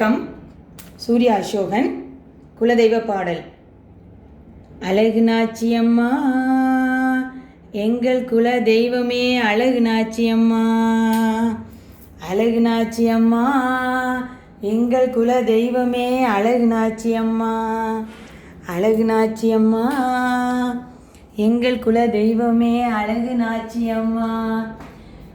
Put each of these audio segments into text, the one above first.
வணக்கம். சூர்யா அசோகன் குலதெய்வ பாடல். அழகு நாச்சியம்மா எங்கள் குல தெய்வமே அழகு நாச்சியம்மா அழகு நாச்சியம்மா எங்கள் குல தெய்வமே அழகு நாச்சியம்மா அழகு நாச்சியம்மா எங்கள் குல தெய்வமே அழகு நாச்சியம்மா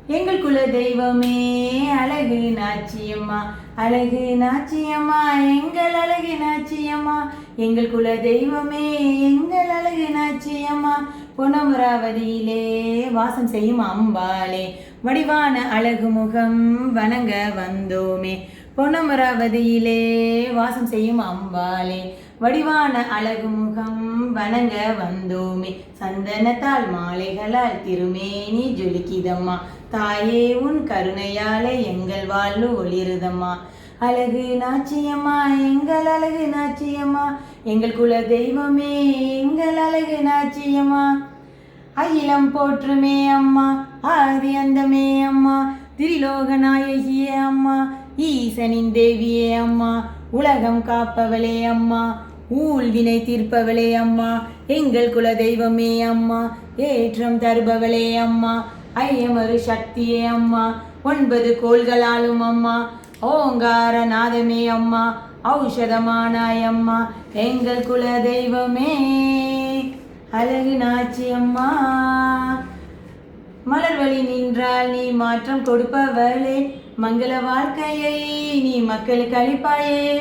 எங்கள் குல தெய்வமே அழகு நாச்சியம்மா. அழகு நாச்சியம்மா எங்கள் அழகு நாச்சியம்மா. எங்கள் குல தெய்வமே எங்கள் அழகு நாச்சியம்மா. பொன்னமராவதியிலே வாசம் செய்யும் அம்பாளே. வடிவான அழகு முகம் வணங்க வந்தோமே. பொன்னமராவதியிலே வாசம் செய்யும் அம்பாளே. வடிவான அழகு முகம் வணங்க வந்தோமே. சந்தனத்தால் மாலைகளால் திருமேனி ஜொலிக்கிதம்மா. தாயே உன் கருணையாலே எங்கள் வாழ்வு ஒளிருதம்மா. அழகு நாச்சியம்மா எங்கள் அழகு நாச்சியம்மா. எங்கள் குல தெய்வமே எங்கள் அழகு நாச்சியம்மா. அகிலம் போற்றுமே அம்மா ஆதி அந்தமே அம்மா. திரிலோக நாயகியே அம்மா ஈசனின் தேவியே அம்மா. உலகம் காப்பவளே அம்மா ஊழ்வினை தீர்ப்பவளே அம்மா. எங்கள் குல தெய்வமே அம்மா ஏற்றம் தருபவளே அம்மா. ஐயமரு சக்தியே அம்மா. ஒன்பது கோள்களாலும் அம்மா. ஓங்கார நாதமே அம்மா. ஔஷதமானாய் அம்மா. எங்கள் குல தெய்வமே அழகு நாச்சி அம்மா. மலர் வழி நின்றால் நீ மாற்றம் கொடுப்பவளே. மங்கள வாழ்க்கையை நீ மக்களுக்கு அளிப்பாயே.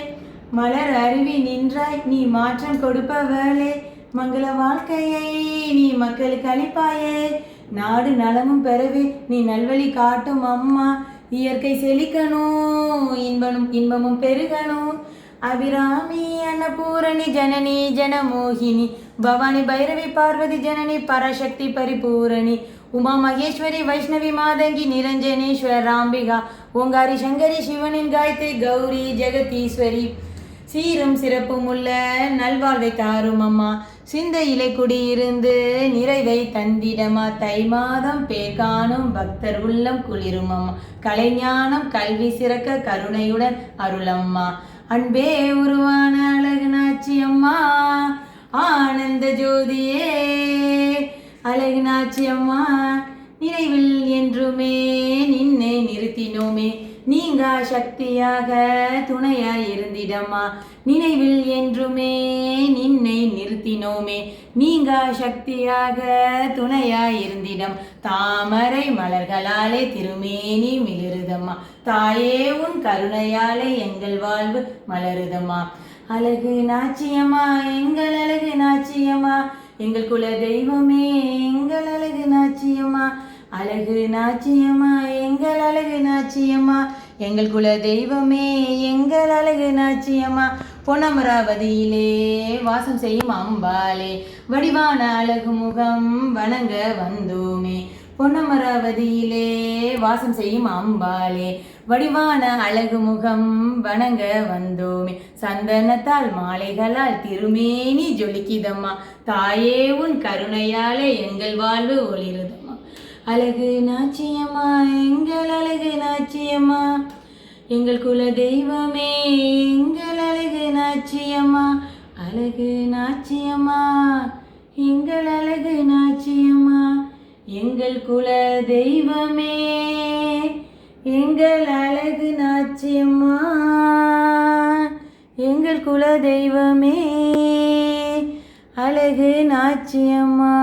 மலர் அருவி நின்றாய் நீ மாற்றம் கொடுப்பவளே. மங்கள வாழ்க்கையை நீ மக்களுக்கு அளிப்பாயே. நாடு நலமும் பெறவே நீ நல்வழி காட்டும் அம்மா. இயற்கை செழிக்கணும் இன்பனும் இன்பமும் பெருகணும். அபிராமி அன்னபூரணி ஜனனி ஜனமோகினி. பவானி பைரவி பார்வதி ஜனனி பராசக்தி பரிபூரணி. உமா மகேஸ்வரி வைஷ்ணவி மாதங்கி நிரஞ்சனேஸ்வராம்பிகா ஓங்காரி சங்கரி சிவனின் காயத்ரி கௌரி ஜெகதீஸ்வரி. சீரும் சிறப்பும் உள்ள நல்வாழ்வை தாரும் அம்மா. சிந்தையிலே குடியிருந்து நிறைவை தந்திடமா? தை மாதம் பேர் காணும் பக்தர் உள்ளம் குளிருமம்மா. கலைஞானம் கல்வி சிறக்க கருணையுடன் அருளம்மா. அன்பே உருவான அழகுநாச்சி அம்மா ஆனந்த ஜோதியே அழகுநாச்சி அம்மா நிறைவில் என்றுமே நின்னை நிறுத்தினோமே. நீங்கா சக்தியாக துணையாய் இருந்திடம்மா. நினைவில் என்றுமே நின்னை நிறுத்தினோமே. நீங்கா சக்தியாக துணையாய் இருந்திடம். தாமரை மலர்களாலே திருமேனி மிளிருதம்மா. தாயே உன் கருணையாலே எங்கள் வாழ்வு மலருதம்மா. அழகு நாச்சியம்மா எங்கள் அழகு நாச்சியம்மா. எங்கள் குல தெய்வமே எங்கள் அழகு நாச்சியம்மா. அழகு நாச்சியம்மா எங்கள் அழகு நாச்சியம்மா. எங்கள் குல தெய்வமே எங்கள் அழகு நாச்சியம்மா. பொன்னமராவதியிலே வாசம் செய்யும் அம்பாளே வடிவான அழகு முகம் வணங்க வந்தோமே. பொன்னமராவதியிலே வாசம் செய்யும் அம்பாளே வடிவான அழகு முகம் வணங்க வந்தோமே. சந்தனத்தால் மாலைகளால் திருமேனி ஜொலிக்கிதம்மா. தாயே உன் கருணையாலே எங்கள் வாழ்வு ஒளிருதம் அழகு நாச்சியம்மா எங்கள் அழகு நாச்சியம்மா. எங்கள் குல தெய்வமே எங்கள் அழகு நாச்சியம்மா. அழகு நாச்சியம்மா எங்கள் அழகு நாச்சியம்மா. எங்கள் குல தெய்வமே எங்கள் அழகு நாச்சியம்மா. எங்கள் குல தெய்வமே அழகு நாச்சியம்மா.